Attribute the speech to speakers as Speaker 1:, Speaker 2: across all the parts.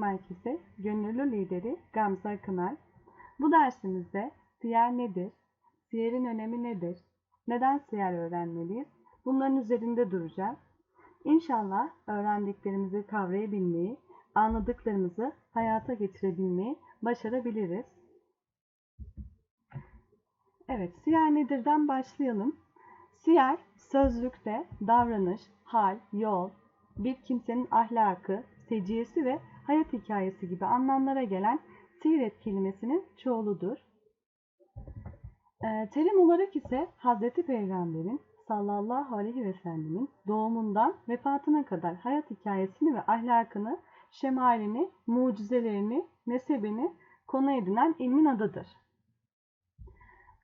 Speaker 1: Merkezi Gönüllü Lideri Gamze Akınay. Bu dersimizde siyer nedir? Siyerin önemi nedir? Neden siyer öğrenmeliyiz? Bunların üzerinde duracağız. İnşallah öğrendiklerimizi kavrayabilmeyi, anladıklarımızı hayata geçirebilmeyi başarabiliriz. Evet, siyer nedirden başlayalım. Siyer, sözlükte davranış, hal, yol, bir kimsenin ahlakı, seciyesi ve hayat hikayesi gibi anlamlara gelen siret kelimesinin çoğuludur. E, terim olarak ise Hazreti Peygamber'in sallallahu aleyhi ve sellemin doğumundan vefatına kadar hayat hikayesini ve ahlakını, şemalini, mucizelerini, nesebini konu edinen ilmin adıdır.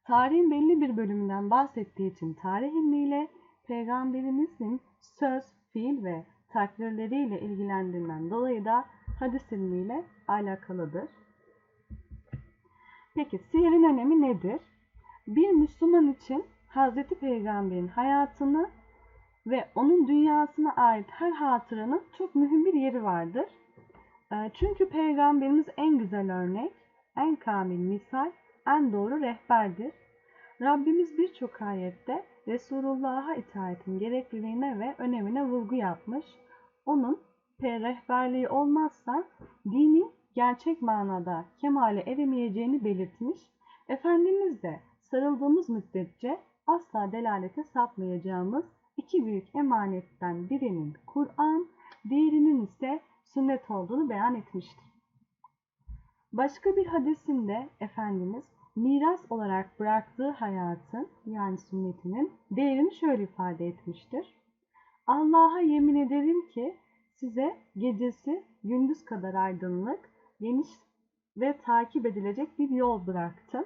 Speaker 1: Tarihin belli bir bölümünden bahsettiği için tarih ilmiyle Peygamberimizin söz, fiil ve takdirleriyle ilgilendiğinden dolayı da hadis ilmiyle alakalıdır. Peki siyerin önemi nedir? Bir Müslüman için Hazreti Peygamber'in hayatını ve onun dünyasına ait her hatıranın çok mühim bir yeri vardır. Ee, çünkü Peygamberimiz en güzel örnek, en kamil misal, en doğru rehberdir. Rabbimiz birçok ayette Resulullah'a itaatin gerekliliğine ve önemine vurgu yapmış. Onun rehberliği olmazsa dinin gerçek manada kemale eremeyeceğini belirtmiş. Efendimiz de sarıldığımız müddetçe asla delalete sapmayacağımız iki büyük emanetten birinin Kur'an, diğerinin ise sünnet olduğunu beyan etmiştir. Başka bir hadisinde Efendimiz miras olarak bıraktığı hayatın yani sünnetinin değerini şöyle ifade etmiştir. Allah'a yemin ederim ki size gecesi gündüz kadar aydınlık, geniş ve takip edilecek bir yol bıraktım.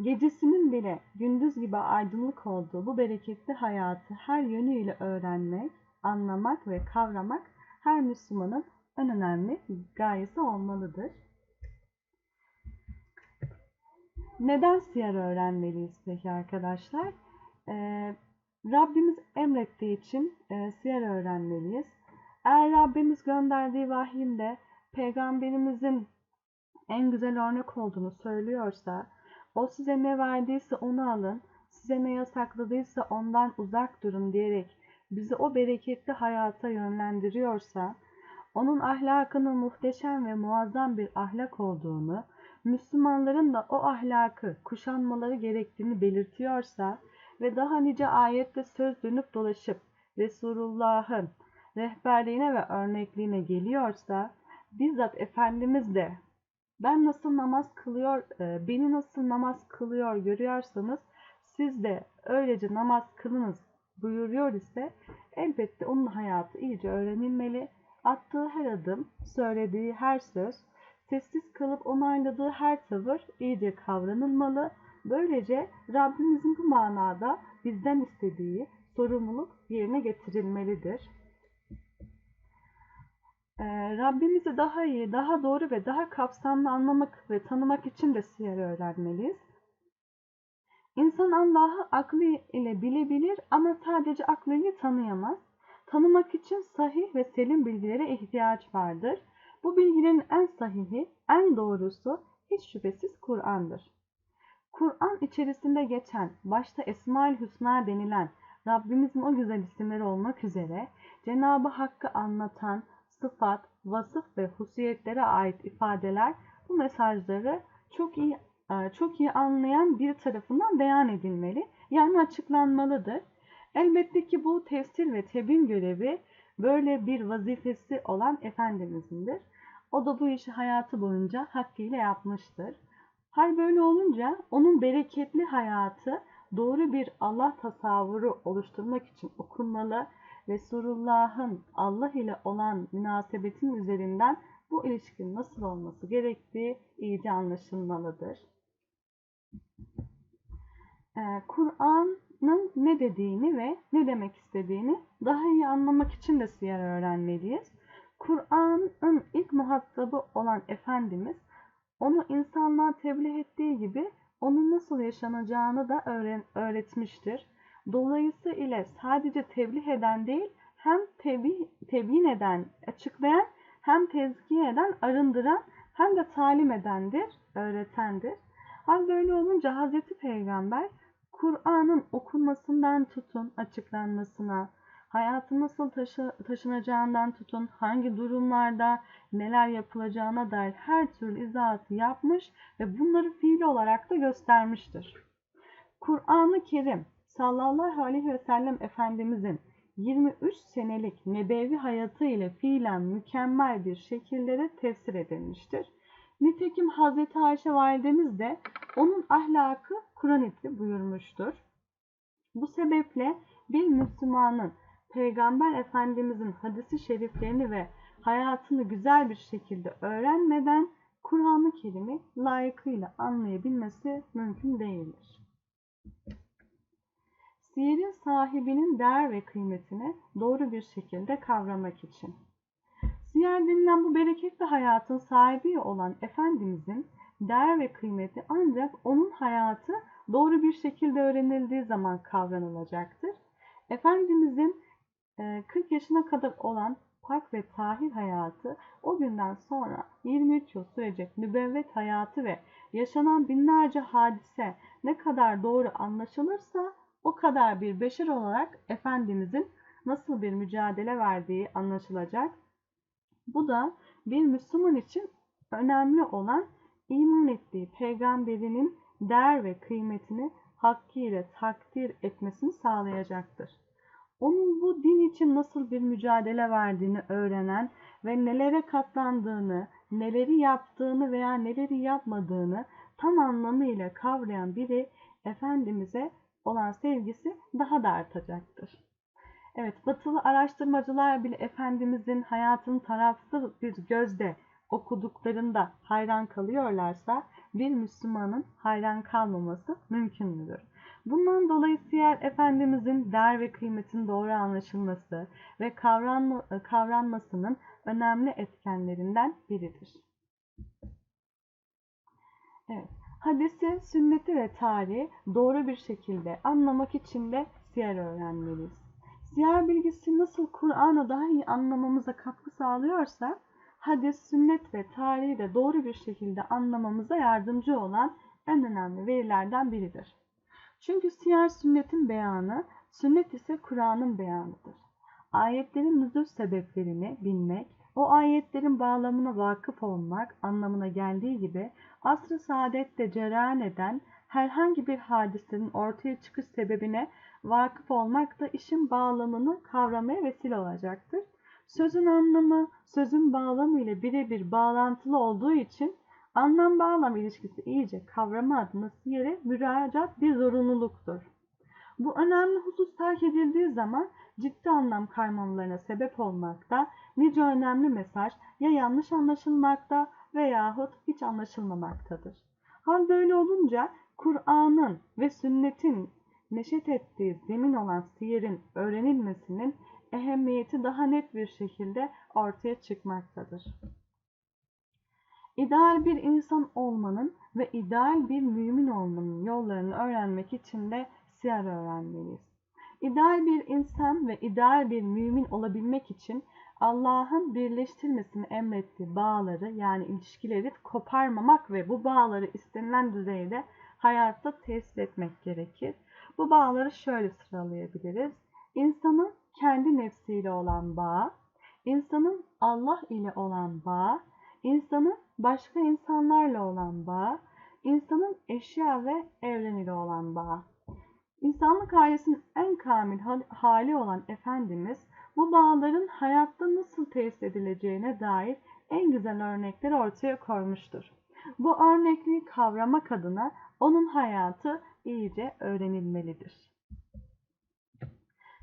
Speaker 1: Gecesinin bile gündüz gibi aydınlık olduğu bu bereketli hayatı her yönüyle öğrenmek, anlamak ve kavramak her Müslümanın en önemli gayesi olmalıdır. Neden siyer öğrenmeliyiz peki arkadaşlar? Ee, Rabbimiz emrettiği için e, siyer öğrenmeliyiz. Eğer Rabbimiz gönderdiği vahiyinde peygamberimizin en güzel örnek olduğunu söylüyorsa, o size ne verdiyse onu alın, size ne yasakladıysa ondan uzak durun diyerek bizi o bereketli hayata yönlendiriyorsa, onun ahlakının muhteşem ve muazzam bir ahlak olduğunu, Müslümanların da o ahlakı kuşanmaları gerektiğini belirtiyorsa ve daha nice ayette söz dönüp dolaşıp Resulullah'ın rehberliğine ve örnekliğine geliyorsa bizzat Efendimiz de ben nasıl namaz kılıyor, e, beni nasıl namaz kılıyor görüyorsanız siz de öylece namaz kılınız buyuruyor ise elbette onun hayatı iyice öğrenilmeli. Attığı her adım, söylediği her söz, sessiz kalıp onayladığı her tavır iyice kavranılmalı. Böylece Rabbimizin bu manada bizden istediği sorumluluk yerine getirilmelidir. Ee, Rabbimizi daha iyi, daha doğru ve daha kapsamlı anlamak ve tanımak için de siyer öğrenmeliyiz. İnsan Allah'ı aklı ile bilebilir ama sadece aklıyla tanıyamaz. Tanımak için sahih ve selim bilgilere ihtiyaç vardır. Bu bilgilerin en sahihi, en doğrusu hiç şüphesiz Kur'an'dır. Kur'an içerisinde geçen, başta Esma-ül Hüsna denilen Rabbimizin o güzel isimleri olmak üzere Cenab-ı Hakk'ı anlatan sıfat, vasıf ve hususiyetlere ait ifadeler bu mesajları çok iyi e, çok iyi anlayan bir tarafından beyan edilmeli, yani açıklanmalıdır. Elbette ki bu tefsir ve tebin görevi böyle bir vazifesi olan Efendimiz'indir. O da bu işi hayatı boyunca hakkıyla yapmıştır. Hal böyle olunca onun bereketli hayatı doğru bir Allah tasavvuru oluşturmak için okunmalı. Resulullah'ın Allah ile olan münasebetin üzerinden bu ilişkinin nasıl olması gerektiği iyice anlaşılmalıdır. Ee, Kur'an'ın ne dediğini ve ne demek istediğini daha iyi anlamak için de siyer öğrenmeliyiz. Kur'an'ın ilk muhatabı olan Efendimiz onu insanlığa tebliğ ettiği gibi onun nasıl yaşanacağını da öğretmiştir. Dolayısıyla sadece tebliğ eden değil, hem tebi, tebyin eden, açıklayan, hem tezkiye eden, arındıran, hem de talim edendir, öğretendir. Hal böyle olunca Hazreti Peygamber Kur'an'ın okunmasından tutun açıklanmasına, hayatı nasıl taşı, taşınacağından tutun, hangi durumlarda neler yapılacağına dair her türlü izahatı yapmış ve bunları fiili olarak da göstermiştir. Kur'an-ı Kerim sallallahu aleyhi ve sellem Efendimizin 23 senelik nebevi hayatı ile fiilen mükemmel bir şekilde tefsir edilmiştir. Nitekim Hazreti Ayşe validemiz de onun ahlakı Kur'an-ı buyurmuştur. Bu sebeple bir Müslümanın Peygamber Efendimizin hadisi şeriflerini ve hayatını güzel bir şekilde öğrenmeden Kur'an-ı layıkıyla anlayabilmesi mümkün değildir. Siyerin sahibinin değer ve kıymetini doğru bir şekilde kavramak için. Siyer denilen bu bereketli hayatın sahibi olan Efendimizin değer ve kıymeti ancak onun hayatı doğru bir şekilde öğrenildiği zaman kavranılacaktır. Efendimizin 40 yaşına kadar olan pak ve tahir hayatı o günden sonra 23 yıl sürecek nübevvet hayatı ve yaşanan binlerce hadise ne kadar doğru anlaşılırsa o kadar bir beşer olarak Efendimizin nasıl bir mücadele verdiği anlaşılacak. Bu da bir Müslüman için önemli olan iman ettiği peygamberinin değer ve kıymetini hakkıyla takdir etmesini sağlayacaktır. Onun bu din için nasıl bir mücadele verdiğini öğrenen ve nelere katlandığını, neleri yaptığını veya neleri yapmadığını tam anlamıyla kavrayan biri Efendimiz'e olan sevgisi daha da artacaktır. Evet, batılı araştırmacılar bile Efendimizin hayatını tarafsız bir gözle okuduklarında hayran kalıyorlarsa bir Müslümanın hayran kalmaması mümkün müdür? Bundan dolayı Siyer Efendimizin değer ve kıymetin doğru anlaşılması ve kavranma, kavranmasının önemli etkenlerinden biridir. Evet, hadisi, sünneti ve tarihi doğru bir şekilde anlamak için de siyer öğrenmeliyiz. Siyer bilgisi nasıl Kur'an'ı daha iyi anlamamıza katkı sağlıyorsa, hadis, sünnet ve tarihi de doğru bir şekilde anlamamıza yardımcı olan en önemli verilerden biridir. Çünkü siyer sünnetin beyanı, sünnet ise Kur'an'ın beyanıdır. Ayetlerin nüzul sebeplerini bilmek, o ayetlerin bağlamına vakıf olmak anlamına geldiği gibi asr-ı saadette cereyan eden herhangi bir hadisenin ortaya çıkış sebebine vakıf olmak da işin bağlamını kavramaya vesile olacaktır. Sözün anlamı, sözün bağlamı ile birebir bağlantılı olduğu için anlam bağlam ilişkisi iyice kavrama adına siyere müracaat bir zorunluluktur. Bu önemli husus terk edildiği zaman ciddi anlam kaymamalarına sebep olmakta, nice önemli mesaj ya yanlış anlaşılmakta veyahut hiç anlaşılmamaktadır. Hal böyle olunca Kur'an'ın ve sünnetin neşet ettiği zemin olan siyerin öğrenilmesinin ehemmiyeti daha net bir şekilde ortaya çıkmaktadır. İdeal bir insan olmanın ve ideal bir mümin olmanın yollarını öğrenmek için de siyer öğrenmeliyiz. İdeal bir insan ve ideal bir mümin olabilmek için Allah'ın birleştirmesini emrettiği bağları yani ilişkileri koparmamak ve bu bağları istenilen düzeyde hayatta tesis etmek gerekir. Bu bağları şöyle sıralayabiliriz. İnsanın kendi nefsiyle olan bağ, insanın Allah ile olan bağ, insanın başka insanlarla olan bağ, insanın eşya ve evren ile olan bağ. İnsanlık ailesinin en kamil hali olan Efendimiz bu bağların hayatta nasıl tesis edileceğine dair en güzel örnekleri ortaya koymuştur. Bu örnekliği kavramak adına onun hayatı iyice öğrenilmelidir.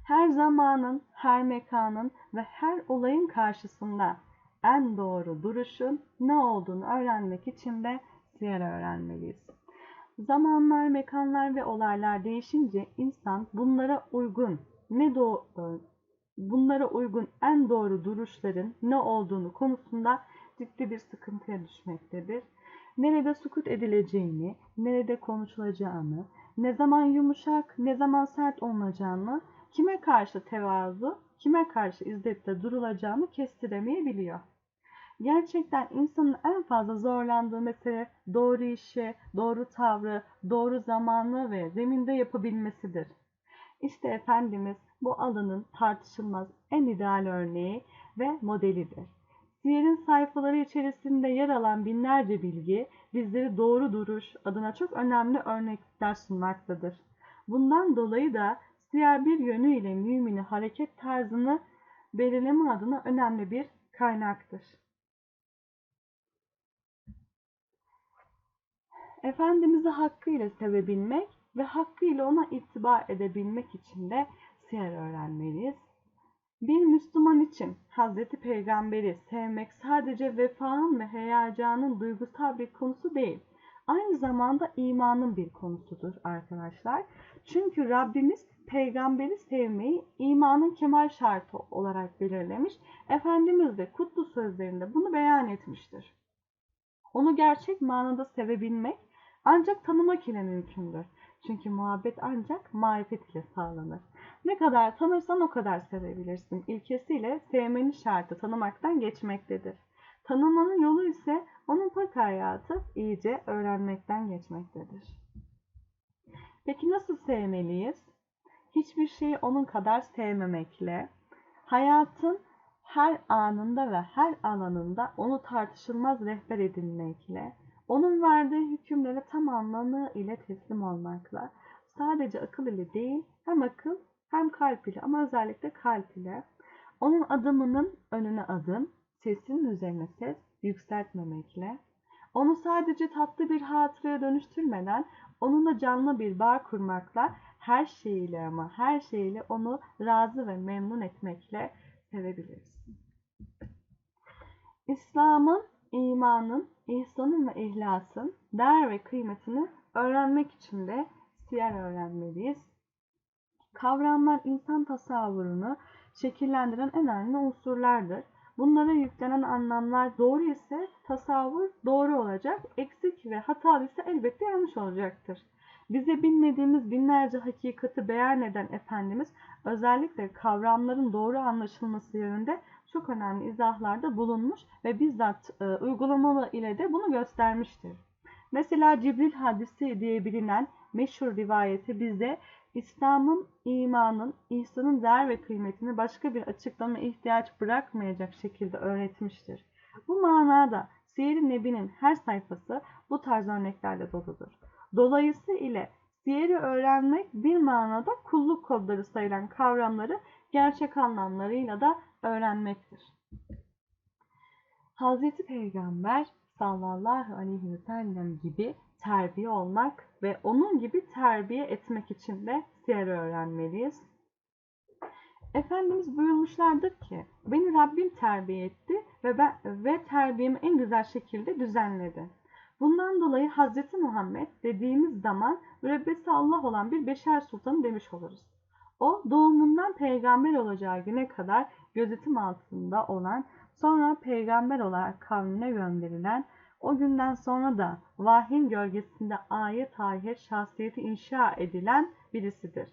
Speaker 1: Her zamanın, her mekanın ve her olayın karşısında en doğru duruşun ne olduğunu öğrenmek için de siyer öğrenmeliyiz. Zamanlar, mekanlar ve olaylar değişince insan bunlara uygun ne do bunlara uygun en doğru duruşların ne olduğunu konusunda ciddi bir sıkıntıya düşmektedir. Nerede sukut edileceğini, nerede konuşulacağını, ne zaman yumuşak, ne zaman sert olacağını, kime karşı tevazu, kime karşı izzette durulacağını kestiremeyebiliyor. Gerçekten insanın en fazla zorlandığı mesele doğru işi, doğru tavrı, doğru zamanı ve zeminde yapabilmesidir. İşte Efendimiz bu alanın tartışılmaz en ideal örneği ve modelidir. Siyer'in sayfaları içerisinde yer alan binlerce bilgi bizleri doğru duruş adına çok önemli örnekler sunmaktadır. Bundan dolayı da Siyer bir yönüyle mümini hareket tarzını belirleme adına önemli bir kaynaktır. Efendimiz'i hakkıyla sevebilmek ve hakkıyla ona ittiba edebilmek için de siyer öğrenmeliyiz. Bir Müslüman için Hazreti Peygamber'i sevmek sadece vefanın ve heyecanın duygusal bir konusu değil. Aynı zamanda imanın bir konusudur arkadaşlar. Çünkü Rabbimiz peygamberi sevmeyi imanın kemal şartı olarak belirlemiş. Efendimiz de kutlu sözlerinde bunu beyan etmiştir. Onu gerçek manada sevebilmek ancak tanımak ile mümkündür. Çünkü muhabbet ancak marifet ile sağlanır. Ne kadar tanırsan o kadar sevebilirsin. İlkesiyle sevmenin şartı tanımaktan geçmektedir. Tanımanın yolu ise onun pak hayatı iyice öğrenmekten geçmektedir. Peki nasıl sevmeliyiz? Hiçbir şeyi onun kadar sevmemekle, hayatın her anında ve her alanında onu tartışılmaz rehber edinmekle, onun verdiği hükümlere tam anlamı ile teslim olmakla, sadece akıl ile değil, hem akıl hem kalp ile ama özellikle kalp ile, onun adımının önüne adım, sesinin üzerine ses yükseltmemekle, onu sadece tatlı bir hatıraya dönüştürmeden onunla canlı bir bağ kurmakla her şeyiyle ama her şeyiyle onu razı ve memnun etmekle sevebiliriz. İslam'ın, imanın, ihsanın ve ihlasın değer ve kıymetini öğrenmek için de siyer öğrenmeliyiz. Kavramlar insan tasavvurunu şekillendiren en önemli unsurlardır. Bunlara yüklenen anlamlar doğru ise tasavvur doğru olacak, eksik ve hatalı ise elbette yanlış olacaktır. Bize bilmediğimiz binlerce hakikati beyan eden Efendimiz özellikle kavramların doğru anlaşılması yönünde çok önemli izahlarda bulunmuş ve bizzat e, uygulamalı ile de bunu göstermiştir. Mesela Cibril hadisi diye bilinen meşhur rivayeti bize İslam'ın, imanın, ihsanın değer ve kıymetini başka bir açıklama ihtiyaç bırakmayacak şekilde öğretmiştir. Bu manada Siyer-i Nebi'nin her sayfası bu tarz örneklerle doludur. Dolayısıyla Siyer'i öğrenmek bir manada kulluk kodları sayılan kavramları gerçek anlamlarıyla da öğrenmektir. Hazreti Peygamber sallallahu aleyhi ve sellem gibi terbiye olmak ve onun gibi terbiye etmek için de siyer öğrenmeliyiz. Efendimiz buyurmuşlardır ki beni Rabbim terbiye etti ve ben ve terbiyemi en güzel şekilde düzenledi. Bundan dolayı Hazreti Muhammed dediğimiz zaman mürebbesi Allah olan bir beşer sultanı demiş oluruz. O doğumundan peygamber olacağı güne kadar gözetim altında olan, sonra peygamber olarak kavmine gönderilen, o günden sonra da vahyin gölgesinde ayet ayet şahsiyeti inşa edilen birisidir.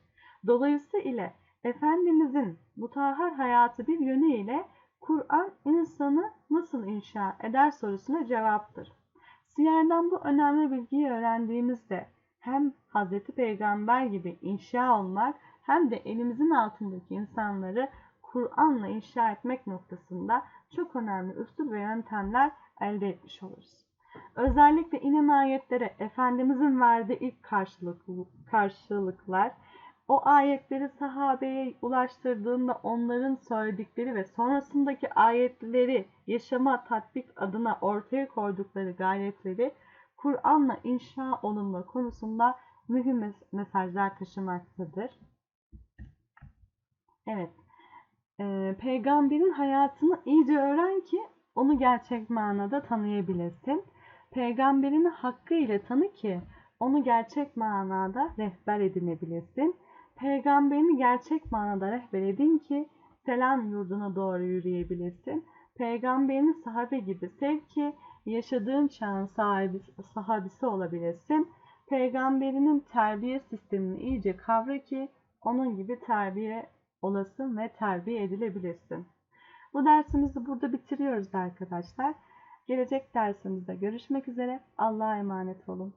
Speaker 1: Dolayısıyla Efendimizin bu tahir hayatı bir yönüyle Kur'an insanı nasıl inşa eder sorusuna cevaptır. Siyerden bu önemli bilgiyi öğrendiğimizde hem Hz. Peygamber gibi inşa olmak hem de elimizin altındaki insanları Kur'an'la inşa etmek noktasında çok önemli üslup ve yöntemler elde etmiş oluruz. Özellikle inen ayetlere Efendimizin verdiği ilk karşılık, karşılıklar, o ayetleri sahabeye ulaştırdığında onların söyledikleri ve sonrasındaki ayetleri yaşama tatbik adına ortaya koydukları gayretleri Kur'an'la inşa olunma konusunda mühim mesajlar taşımaktadır. Evet, e, peygamberin hayatını iyice öğren ki onu gerçek manada tanıyabilesin. Peygamberini hakkı ile tanı ki onu gerçek manada rehber edinebilesin. Peygamberini gerçek manada rehber edin ki selam yurduna doğru yürüyebilesin. Peygamberini sahabe gibi sev ki yaşadığın çağın sahibi, sahabisi olabilesin. Peygamberinin terbiye sistemini iyice kavra ki onun gibi terbiye olasın ve terbiye edilebilirsin. Bu dersimizi burada bitiriyoruz arkadaşlar. Gelecek dersimizde görüşmek üzere. Allah'a emanet olun.